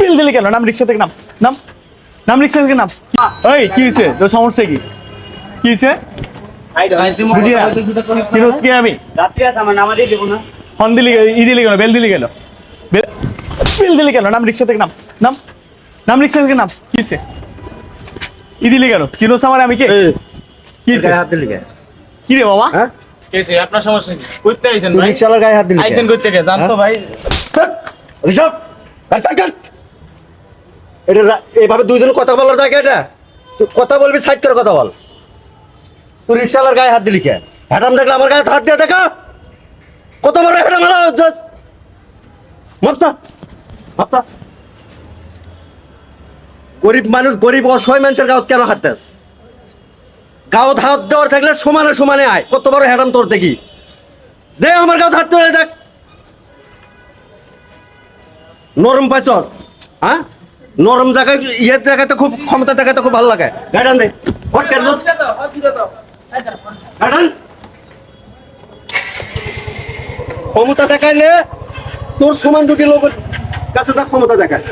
বিল দিলি কেন? নাম রিক্সা থেকে নাম। নাম? নাম রিক্সা থেকে নাম। ওই কি হয়েছে তোর সমস্যা কি? কি হয়েছে বুঝি না চিনোস কি আমি। রাত্রি আছে আমার নামাজই দেবো না হন দিলি ই দিলি কেন? বেল দিলি কেন? বেল দিলি কেন? নাম রিক্সা থেকে নাম। নাম? নাম রিক্সা থেকে নাম। কি হয়েছে ই দিলি কেন? চিনোস আমার আমি কে? কি হয়েছে হাত দিলি কে? কি রে বাবা? হ্যাঁ? কেসে আপনার সমস্যা কি? করতে আইছেন ভাই? রিক্সাওয়ালার গায়ে হাত দিলি আইছেন করতে কে? জানতো? ভাই। ধ্যাৎ, ঋষভ, গাড়ি সাইড কর। এটা এইভাবে দুইজন কথা বলার জায়গা এটা? তুই কথা বলবি সাইড করে কথা বল। তুই রিক্সাওয়ালার গায়ে হাত দিলি কে? হ্যাডাম দেখলে আমার গায়ে হাত দিয়ে দেখা। কত বড় হ্যাডাম হলো, জাস? মাপসা মাপসা। গরিব মানুষ, গরিব অসহায় মানুষের গাঁত কেন হাত দেস? গাঁত হাত দেওয়ার থাকলে সমানে সমানে আয়। কত বড় হ্যাডাম তোর দেখি। দে আমার গাঁত হাত ধরে দেখ। নরম পাইছস হ্যাঁ? নরম জায়গায় ইয়ে দেখাতে খুব, ক্ষমতা দেখাতে খুব ভালো লাগে। গার্ডান দে হট কেন ক্ষমতা দেখাইলে তোর সমান দুটি লোক কাছে যা ক্ষমতা দেখায়।